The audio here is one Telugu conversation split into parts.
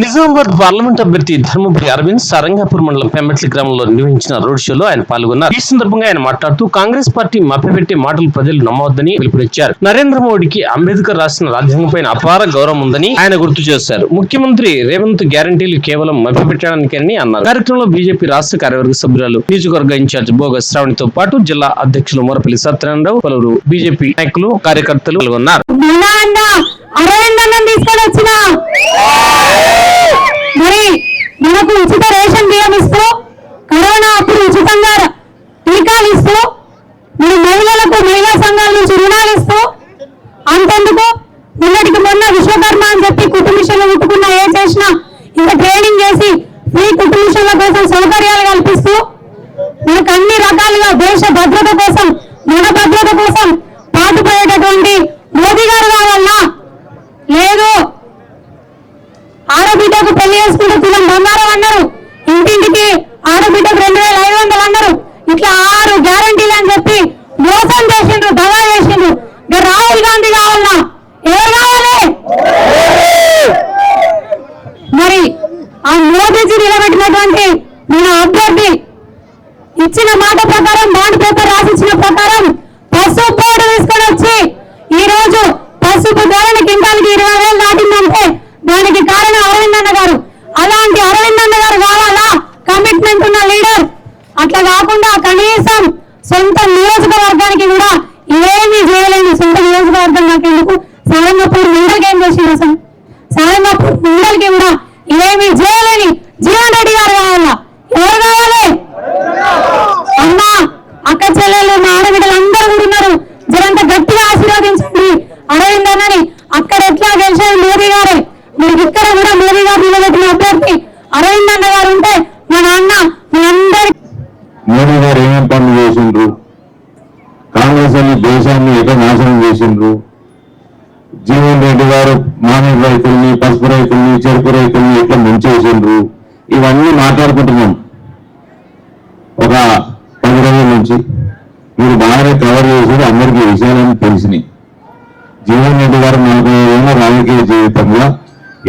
నిజామాబాద్ పార్లమెంట్ అభ్యర్థి ధర్మపురి అరవింద్ సరంగాపూర్ మండలం పెంబట్లి గ్రామంలో నిర్వహించిన రోడ్ షోలో ఆయన పాల్గొన్నారు. ఈ సందర్భంగా ఆయన మాట్లాడుతూ కాంగ్రెస్ పార్టీ మభ్యపెట్టే మాటలు ప్రజలు నమ్మవద్దని పిలుపునిచ్చారు. నరేంద్ర మోడీకి అంబేద్కర్ రాసిన రాజ్యాంగంపై అపార గౌరవం ఉందని ఆయన గుర్తు చేశారు. ముఖ్యమంత్రి రేవంత్ గ్యారంటీలు కేవలం మభ్యపెట్టడానికని అన్నారు. కార్యక్రమంలో బీజేపీ రాష్ట్ర కార్యవర్గ సభ్యురాలు నియోజకవర్గ ఇన్ఛార్జ్ బోగ శ్రావణితో పాటు జిల్లా అధ్యక్షులు మొరపల్లి సత్యనారాయణరావు పలువురు బీజేపీ నాయకులు కార్యకర్తలు పాల్గొన్నారు. అరవింద్ అన్నం తీసుకొని వచ్చిన మరి మనకు ఉచిత రేషన్ బియ్యం ఇస్తూ కరోనా అప్పుడు ఉచితంగా టీకాలు ఇస్తూ మరి మహిళలకు మహిళా సంఘాల నుంచి రుణాలు ఇస్తూ అంతెందుకు? నిన్నటికి మొన్న విశ్వకర్మ అని చెప్పి కుటుంబిషన్లు ముట్టుకున్న ఏం చేసినా ఇంకా ట్రైనింగ్ చేసి ఫ్రీ కుటుంబిషన్ల కోసం సౌకర్యాలు కల్పిస్తూ మనకు అన్ని రకాలుగా దేశ భద్రత కోసం మన భద్రత కోసం పాటుపడేటటువంటి మోదీ గారు కావాలన్నా లేదు ఆడబిడ్డకు పెళ్ళి చేసుకుంటే తులం బంగారం అన్నారు ఇంటింటికి ఆడబిడ్డకు రెండు వేల ఐదు వందలు అన్నారు ఇట్లా ఆరు గ్యారంటీలు అని చెప్పి మోసం చేసిండ్రు దగా చేసిండ్రు ఇక రాహుల్ గాంధీ కావాలన్నా ఎవరు కావాలి మరి ఆ మోదీజీ నిలబెట్టినటువంటి మన అభ్యర్థి ఇచ్చిన మాట ప్రకారం బాండ్ పేపర్ రాసిచ్చిన ప్రకారం పసుపు బోర్డు తీసుకొని వచ్చి ఈ రోజు పసుపు ధరని కింటాలకి ఇరవై వేలు దాటిందంటే దానికి కారణం అరవింద్ అన్న గారు అలాంటి అరవింద్ అన్న గారు కావాలా కమిట్మెంట్ ఉన్న లీడర్ అట్లా కాకుండా కనీసం సొంత నియోజకవర్గానికి కూడా ఏమీ చేయలేని సొంత నియోజకవర్గం నాకు ఎందుకు సారంగపూర్ మండలికి ఏం చేసింది అసలు సారంగపూర్ మండలికి కూడా ఏమీ చేయలేని జీవన్ రెడ్డి గారు కావాలా ఎవరు కావాలి అమ్మా అక్క చెల్లెలు మా ఆడబిడ్డలు అందరూ కూడా ఉన్నారు జరంత గట్టిగా ఆశీర్వదించండి అరవింద్ అన్నని అక్కడ ఎట్లా గెలిచారు మోదీ గారే మనకి ఇక్కడ కూడా మోదీ గారు నిలబెట్టిన అభ్యర్థి అరవింద్ అన్న గారు ఉంటే మన అన్న మనందరి మోడీ గారు ఏమేం పనులు చేసిండ్రు కాంగ్రెస్ అని దేశాన్ని ఎట నాశనం చేసిండ్రు జీవన్ రెడ్డి గారు మామూలు రైతుల్ని పసుపు రైతుల్ని చెరుకు రైతుల్ని ఎట్లా చేసిండ్రు ఇవన్నీ మాట్లాడుకుంటున్నాం. ఒక పది రోజుల నుంచి మీరు బాగానే కవర్ చేసేది అందరికీ విషయాలని తెలిసినాయి. జీవన్ రెడ్డి గారు నలభై ఏళ్ళ రాజకీయ జీవితంలో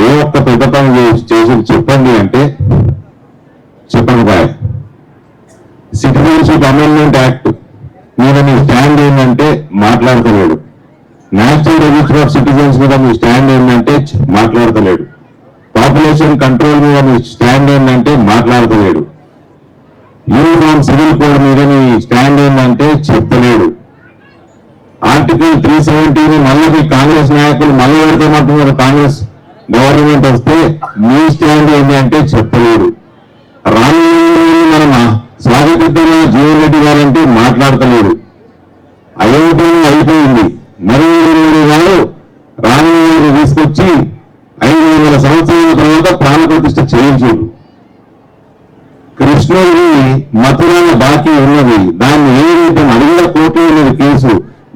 ఏ ఒక్క పెద్ద పని చేసి చెప్పండి అంటే చెప్పకపోయా సిటిజన్షిప్ అమెండ్మెంట్ యాక్ట్ మీద మీ స్టాండ్ ఏంటంటే మాట్లాడతలేడు. నేషనల్ రిజిస్టర్ ఆఫ్ సిటిజన్స్ మీద మీ స్టాండ్ ఏంటంటే మాట్లాడతలేడు. పాపులేషన్ కంట్రోల్ మీద మీ స్టాండ్ ఏంటంటే మాట్లాడతలేడు. యూనిఫామ్ సివిల్ కోడ్ మీద మీ స్టాండ్ ఏంటంటే చెప్తలేడు ఆర్టికల్ త్రీ సెవెంటీని మళ్ళీ మీ కాంగ్రెస్ నాయకులు మళ్ళీ పెడతామంటున్నారు కాంగ్రెస్ గవర్నమెంట్ వస్తే మీ స్టాండ్ ఏంటంటే చెప్పలేడు. రామలింగం మనం స్వాగతిద్దామని జీవన్ రెడ్డి గారంటే మాట్లాడతలేడు. కృష్ణుడిని మథురాల బాకీ ఉన్నది దాన్ని ఏదైతే అడిగిన కోర్టు ఉన్నది కేసు.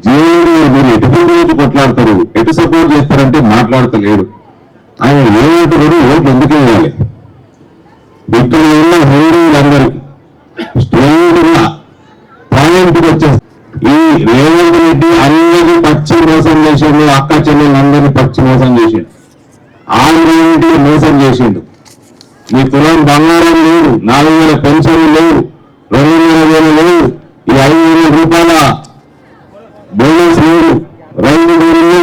జీవనుడు మీరు ఎటు వైపు కొట్లాడతారు? ఎటు సపోర్ట్ చేస్తారంటే మాట్లాడతలేడు ఆయన ఏమంటారు ఓటు ఎందుకు వేయాలి? ఇక్కడ ఉన్న హిందువులందరికీ స్ట్రైట్గా పాయింట్కి వచ్చేసి ఈ రేవంత్ రెడ్డి అందరినీ పచ్చి మోసం చేసిండు అక్క చెల్లెలందరినీ పచ్చి మోసం చేసిండు. ఆంధ్ర మోసం చేసిండు. మీ తులం బంగారం లేదు నాలుగు వేల పెన్షన్ లేవు రెండు వేల వేలు లేవు ఈ ఐదు వేల రూపాయల బోనస్ లేదు రైతు లేవు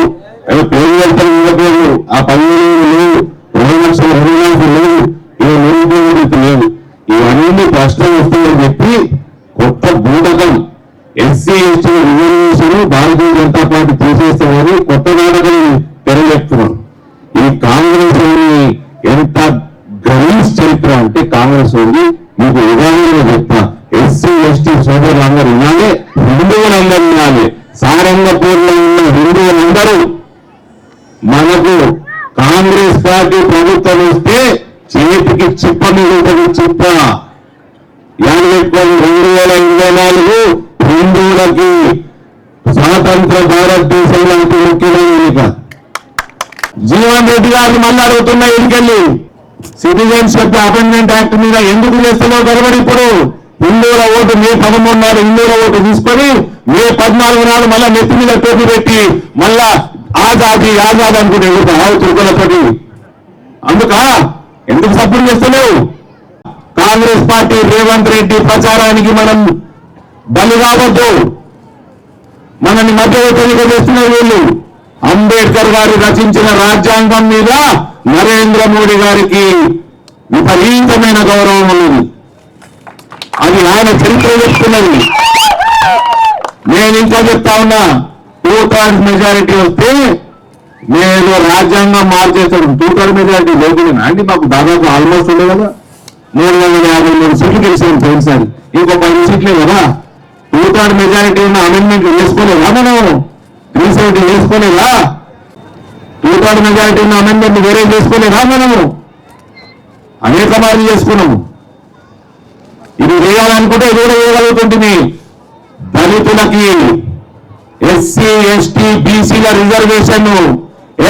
పేరు వెళ్తారు ఇవ్వలేదు ఆ పదివేలు లేవు రెండు లక్షల రుణాలు లేవు ఇవి నిరుద్యోగులకు లేవు ఇవన్నీ కష్టం వస్తాయని చెప్పి కొత్త బూటకం. SC ST reservation Bharatiya Janata Party తీసేస్తామని కొత్త నాటకం తెరవేస్తున్నాం చరిత్ర కాంగ్రెస్ ఉంది. మీకు ఉదాహరణ చెప్తా. ఎస్సీ ఎస్టీ సోదరులందరూ వినాలి హిందువులందరూ వినాలి సారంగపూర్లో ఉన్న హిందువులందరూ మనకు కాంగ్రెస్ పార్టీ ప్రభుత్వం వస్తే చేతికి చిప్ప మిగులుతుంది చిప్ప. యాదవెట్టుకొని రెండు వేల ఇరవై నాలుగు హిందువులకి స్వాతంత్ర భారతదేశంలో ముఖ్యమైన ఎన్నిక. జీవన్ రెడ్డి గారిని మళ్ళీ అడుగుతున్న ఎన్నికల్ని సిటిజన్షిప్ అమెండ్మెంట్ యాక్ట్ మీద ఎందుకు చేస్తున్నావు గడబడి ఇప్పుడు? హిందువుల ఓటు మే పదమూడు నాడు హిందువుల ఓటు తీసుకొని మే పద్నాలుగు నాడు మళ్ళా నెత్తి మీద టోపీ పెట్టి మళ్ళా ఆజాది ఆజాద్ అనుకుంటే ఎగురుతావు తిరుపతితోటి అందుక? ఎందుకు సపోర్ట్ చేస్తలేవు? కాంగ్రెస్ పార్టీ రేవంత్ రెడ్డి ప్రచారానికి మనం బలి కావద్దు. మనల్ని మధ్యవర్తిగా చేస్తున్నారు వీళ్ళు. అంబేద్కర్ గారు రచించిన రాజ్యాంగం మీద నరేంద్ర మోడీ గారికి విపరీతమైన గౌరవం ఉన్నది. అది ఆయన చరిత్ర చెప్తున్నది. నేను ఇంకా చెప్తా ఉన్నా టూ థర్డ్ మెజారిటీ వస్తే నేను రాజ్యాంగం మార్చేస్తాను. టూ థర్డ్ మెజారిటీ లేకుండా అండి మాకు దాదాపు ఆల్మోస్ట్ ఉండే కదా. మూడు వందల యాభై మూడు సీట్లు గెలిచాను పోయినసారి ఇంకో పది సీట్లే కదా. టూ థర్డ్ మెజారిటీ ఉన్న అమెండ్మెంట్ వేసుకోలేదా మనం? రీసెంట్ చేసుకోలేదా వేసుకోలేదా మెజారిటీ ఉన్న అమెండ్మెంట్ వేరే చేసుకోలేదా మనము. అనేక మార్లు చేసుకున్నాము. ఇది చేయాలనుకుంటే ఇది కూడా చేయగలుగుతుంటుంది దళితులకి ఎస్సీ ఎస్టీ బీసీల రిజర్వేషన్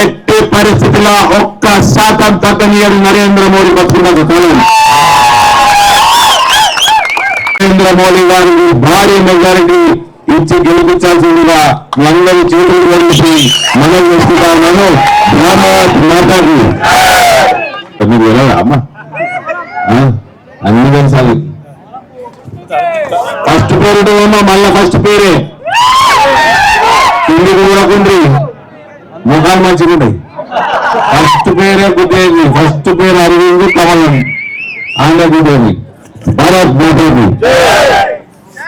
ఎట్టి పరిస్థితుల ఒక్క శాతం తగ్గనియడు నరేంద్ర మోడీ బతుకున్న కాలం. నరేంద్ర మోడీ గారికి భారీ మెజారిటీ ఇచ్చి గెలిపించాల్సిందిగా మనందరూ చేతులు కలిసి మనం చేసుకుంటా ఉన్నాను భారత్ మాతాకి మీరు ఎలా అమ్మా. అన్ని కలిసాలి ఫస్ట్ పేరు అమ్మా మళ్ళా ఫస్ట్ పేరే. కిందికి కూడకుండ్రి ముఖాలు మంచిగా ఫస్ట్ పేరే గుద్దేది ఫస్ట్ పేరు అరవింద్ కమలం. ఆంధ్ర గుద్దేది భారత్ మాతాకి